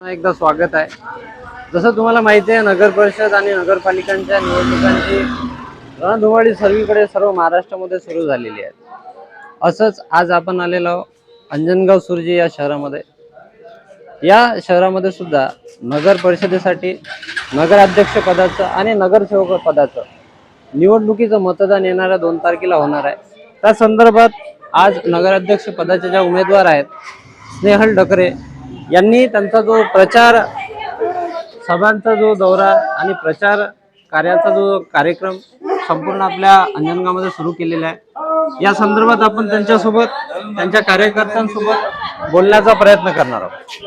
एकदा स्वागत आहे. जसं तुम्हाला माहिती आहे नगर परिषद आणि नगरपालिकांच्या निवडणुकांची रणधुवाळी सर्वीकडे सर्व महाराष्ट्रामध्ये सुरू झालेली आहे. असंच आज आपण आलेलो आहोत अंजनगाव सुरजी या शहरामध्ये. या शहरामध्ये सुद्धा नगर परिषदेसाठी नगराध्यक्ष पदाचं आणि नगरसेवक पदाचं निवडणुकीचं मतदान येणाऱ्या दोन तारखेला होणार आहे. त्या संदर्भात आज नगराध्यक्ष पदाचे ज्या उमेदवार आहेत स्नेहल ढकरे यांनी त्यांचा जो प्रचार सभांचा जो दौरा आणि प्रचार कार्याचा जो कार्यक्रम संपूर्ण आपल्या अंजनगावमध्ये सुरू केलेला आहे या संदर्भात आपण त्यांच्यासोबत त्यांच्या कार्यकर्त्यांसोबत बोलण्याचा प्रयत्न करणार आहोत.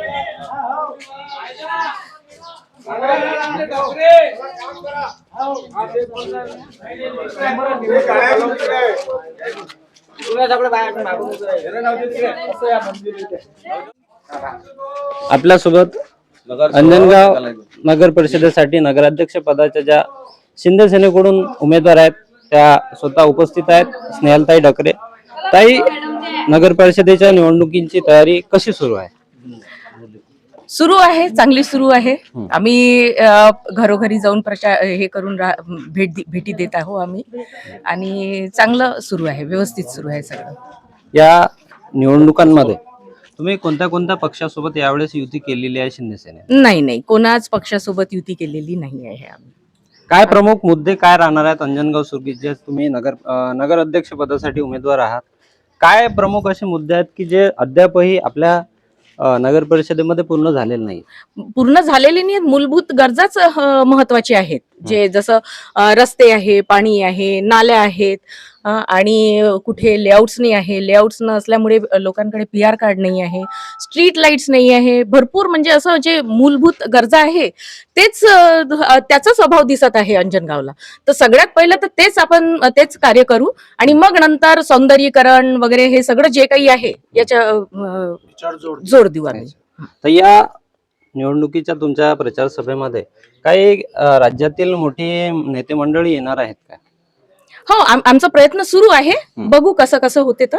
आपल्यासोबत अंजनगाव नगर परिषदेसाठी नगराध्यक्ष पदाच्या ज्या शिंदे सेनेकडून उमेदवार आहेत त्या स्वतः उपस्थित आहेत स्नेहलताई ढकरे. ताई नगर परिषदेच्या निवडणुकीची तयारी कशी सुरू आहे? सुरू आहे चांगली सुरू आहे. आम्ही घरोघरी जाऊन प्रचार हे करून भेट भेटी देत आहोत आम्ही. आणि चांगलं सुरू आहे व्यवस्थित सुरू आहे सगळं. या निवडणुकांमध्ये तुम्ही कोणत्या कोणत्या पक्षासोबत यावेळेस युती केलेली आहे शिंदे सेने नाही नाही. कोणाच पक्षासोबत युती केलेली नाही आहे आम्ही. काय प्रमुख मुद्दे काय राहणार आहेत अंजनगाव सुरगी जे तुम्ही नगर अं, नगर अध्यक्ष पदासाठी उमेदवार आहात? काय प्रमुख असे मुद्दे आहेत की जे अद्यापही आपल्या अं, नगर परिषदेमध्ये पूर्ण झालेले नाही पूर्ण झालेली नाही मूलभूत गरजाच अ, महत्त्वाच्या आहेत. जे जसं अ, रस्ते आहे पाणी आहे नाल्या आहेत आणि कुठे लेआउट्स नाही आहे. लेआउट्स नसल्यामुळे लोकांकडे पी आर कार्ड नाही आहे. स्ट्रीट लाईट्स नाही आहे. भरपूर म्हणजे असं जे मूलभूत गरजा आहे तेच अ, त्याचाच अभाव दिसत आहे अंजनगावला तर सगळ्यात पहिलं तर तेच आपण तेच कार्य करू आणि मग नंतर सौंदर्यीकरण वगैरे हे सगळं जे काही आहे याच्या जोर देऊ आम्ही. तर या निवडणुकीच्या तुमच्या प्रचार सभेमध्ये काही राज्यातील मोठी नेते मंडळी येणार आहेत का? हो आम- आमचा प्रयत्न सुरू आहे. बघू कसं कसं होते तर.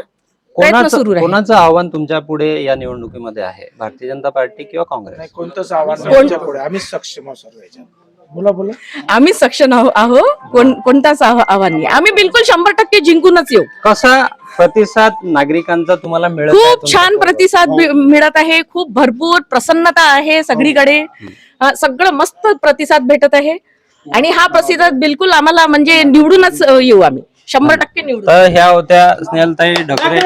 प्रयत्न कोणाचं सुरू राहील. कोणाचं आव्हान तुमच्यापुढे या निवडणुकीमध्ये आहे? भारतीय जनता पार्टी किंवा काँग्रेस? नाही कोणतंच आव्हान कोण- नाही आमच्या पुढे. आम्ही सक्षम आहोत सर्व याच्यात. बोला बोला. आम्ही सक्षम आहो आहो. कोण कोणताच आव्हा- आव्हान नाही. आम्ही बिलकुल शंभर टक्के जिंकूनच येऊ. कसा प्रतिसाद नागरिकांचा तुम्हाला मिळत आहे खूप तुमच्या छान? प्रतिसाद मि- मिळत आहे. खूप भरपूर प्रसन्नता आहे सगळीकडे. हा, सगळं मस्त प्रतिसाद भेटत आहे. आणि हा प्रतिसाद बिलकुल आम्हाला म्हणजे निवडूनच येऊ आम्ही. शंभर टक्के निवडून. तर ह्या होत्या स्नेहलताई ढकरे.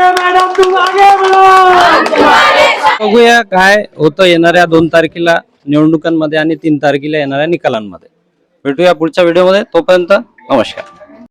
बघूया काय होतं येणाऱ्या दोन तारखेला निवडणुकांमध्ये आणि तीन तारखेला येणाऱ्या निकालांमध्ये. भेटूया पुढच्या व्हिडिओमध्ये. तोपर्यंत नमस्कार.